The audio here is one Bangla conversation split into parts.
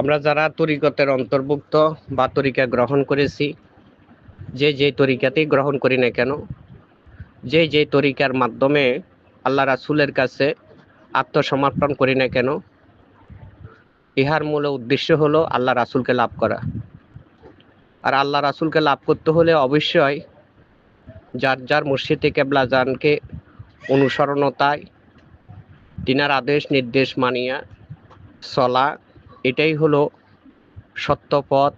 আমরা যারা তরিকতের অন্তর্ভুক্ত বা তরিকা গ্রহণ করেছি, যে যে তরিকাতেই গ্রহণ করি না কেন, যে যে তরিকার মাধ্যমে আল্লাহ রাসুলের কাছে আত্মসমর্পণ করি না কেন, ইহার মূল উদ্দেশ্য হলো আল্লাহ রাসুলকে লাভ করা। আর আল্লাহ রাসুলকে লাভ করতে হলে অবশ্যই যার যার মুর্শিদে কেবলা জানকে অনুসরণতায় তিনার আদেশ, নির্দেশ মানিয়া চলা এটাই হলো সত্য পথ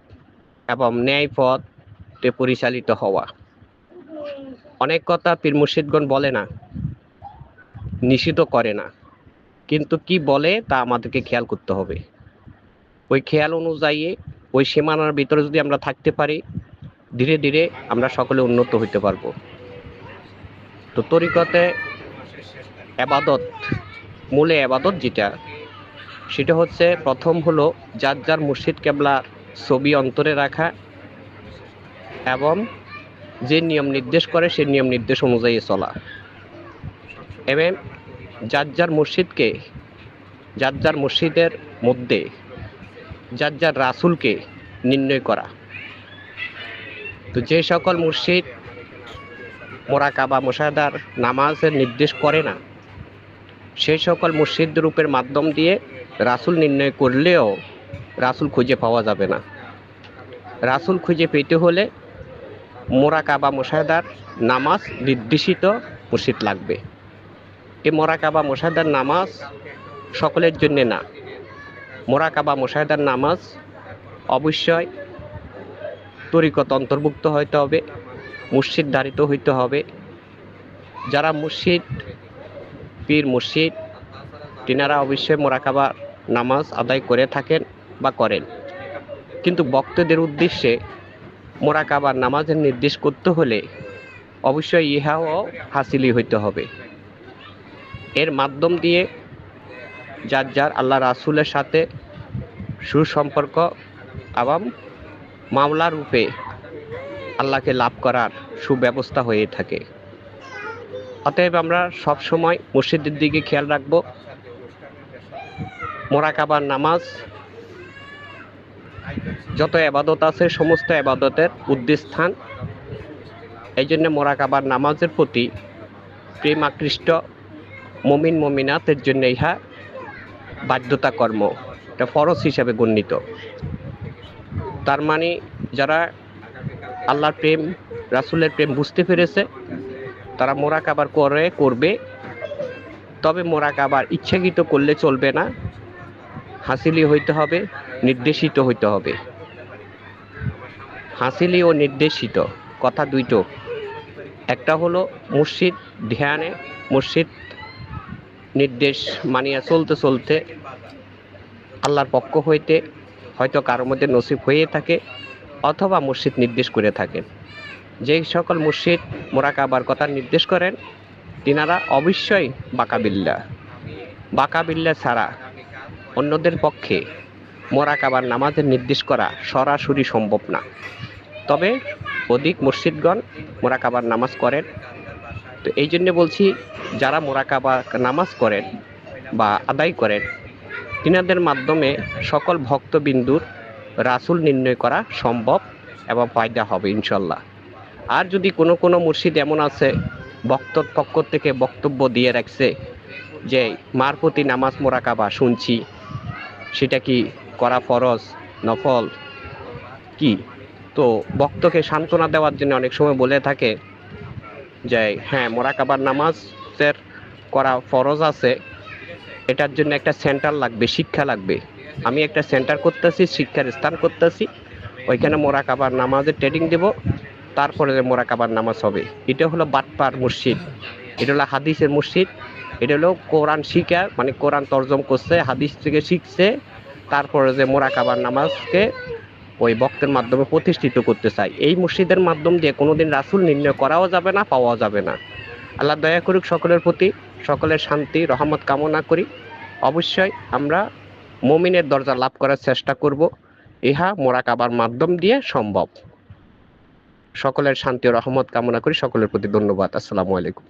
এবং ন্যায় পথে পরিচালিত হওয়া। অনেক কথা পীর মুর্শিদগণ বলে না, নিষিদ্ধ করে না। কিন্তু কি বলে তা আমাদেরকে খেয়াল করতে হবে। ওই খেয়াল অনুযায়ী ওই সীমানার ভিতরে যদি আমরা থাকতে পারি, ধীরে ধীরে আমরা সকলে উন্নত হইতে পারব। তো তরিকতে এবাদত, মূলে এবাদত যেটা সেটা হচ্ছে প্রথম হলো যার যার মুর্শিদ কেবলার ছবি অন্তরে রাখা এবং যে নিয়ম নির্দেশ করে সেই নিয়ম নির্দেশ অনুযায়ী চলা। এবং যার যার মুর্শিদকে, যার যার মুর্শিদের মধ্যে, যার যার রাসুলকে নির্ণয় করা। তো যে সকল মুর্শিদ মোরাকাবা মোশাহাদার নামাজের নির্দেশ করে না সেই সকল মুর্শিদ রূপের মাধ্যম দিয়ে রাসুল নির্ণয় করলেও রাসুল খুঁজে পাওয়া যাবে না। রাসুল খুঁজে পেতে হলে মোরাকাবা মোশাহেদার নামাজ নির্দেশিত মুর্শিদ লাগবে। এই মোরাকাবা মোশাহেদার নামাজ সকলের জন্য না। মোরাকাবা মোশাহেদার নামাজ অবশ্যই তরিকত অন্তর্ভুক্ত হইতে হবে, মুর্শিদ ধারিত হইতে হবে। যারা মুর্শিদ, পীর মুর্শিদ, তিনারা অবশ্যই মোরাকাবা নামাজ আদায় করে থাকেন বা করেন। কিন্তু ভক্তদের উদ্দেশ্যে মোরাকাবার নামাজের নির্দেশ করতে হলে অবশ্যই ইহাও হাসিলি হইতে হবে। এর মাধ্যম দিয়ে যার যার আল্লাহ রাসুলের সাথে সুসম্পর্ক এবং মামলা রূপে আল্লাহকে লাভ করার সুব্যবস্থা হয়ে থাকে। অতএব আমরা সব সময় মসজিদের দিকে খেয়াল রাখব। মোরাকাবার নামাজ, যত আবাদত আছে, সমস্ত আবাদতের উদ্দেস্থান এই জন্য মোরাকাবার নামাজের প্রতি প্রেম আকৃষ্ট মমিন মমিনাতের জন্য ইহা বাধ্যতা কর্ম এটা ফরজ হিসাবে গণ্যিত। তার মানে যারা আল্লাহর প্রেম, রাসুলের প্রেম বুঝতে পেরেছে, তারা মোরাকাবার করে, করবে। তবে মোরাকাবার ইচ্ছাকৃত করলে চলবে না। হাসিলি হইতে হবে, নির্দেশিত হইতে হবে। হাসিলি ও নির্দেশিত, কথা দুইটো। একটা হলো মসজিদ ধ্যানে মসজিদ নির্দেশ মানিয়া চলতে চলতে আল্লাহর পক্ষ হইতে হয়তো কারোর মধ্যে নসিব হয়ে থাকে অথবা মসজিদ নির্দেশ করে থাকেন যেই সকল মুর্শিদ মোরাকাবার কথা নির্দেশ করেন তিনারা অবশ্যই বাকাবিল্লা। বাকাবিল্লা ছাড়া অন্যদের পক্ষে মোরাকাবার নামাজের নির্দেশ করা সরাসরি সম্ভব না। তবে অধিক মসজিদগণ মোরাকাবার নামাজ করেন। তো এই জন্য বলছি, যারা মোরাকাবা নামাজ করেন বা আদায় করেন, তিনাদের মাধ্যমে সকল ভক্তবিন্দুর রাসুল নির্ণয় করা সম্ভব এবং ফায়দা হবে ইনশাল্লাহ। আর যদি কোনো কোনো মুর্শিদ এমন আছে বক্তর পক্ষ থেকে বক্তব্য দিয়ে রাখছে যে, মার প্রতি নামাজ মোরাকাবা শুনছি। সেটা কি করা ফরজ, নফল? কি? তো বক্তকে সান্ত্বনা দেওয়ার জন্য অনেক সময় বলে থাকে যে হ্যাঁ মোরাকাবার নামাজের করা ফরজ আছে। এটার জন্য একটা সেন্টার লাগবে, শিক্ষা লাগবে। আমি একটা সেন্টার করতেছি, শিক্ষার স্থান করতেছি। ওইখানে মোরাকাবার নামাজের ট্রেনিং দেব। তারপরে যে মোরাকাবার নামাজ হবে। এটা হলো বাটপার মসজিদ। এটা হলো হাদিসের মসজিদ। এটা হলো কোরআন শিখা মানে কোরআন তর্জম করছে, হাদিস থেকে শিখছে, তারপরে যে মোরাকাবার নামাজকে ওই বক্তের মাধ্যমে প্রতিষ্ঠিত করতে চাই এই মসজিদের মাধ্যম দিয়ে কোনোদিন রাসুল নির্ণয় করাও যাবে না পাওয়া যাবে না। আল্লাহ দয়া করুক সকলের প্রতি সকলের শান্তি, রহমত কামনা করি। অবশ্যই আমরা মমিনের দরজা লাভ করার চেষ্টা করব। ইহা মোরাকাবার মাধ্যম দিয়ে সম্ভব। সকলের শান্তি ও রহমত কামনা করি সকলের প্রতি ধন্যবাদ। আসসালামু আলাইকুম।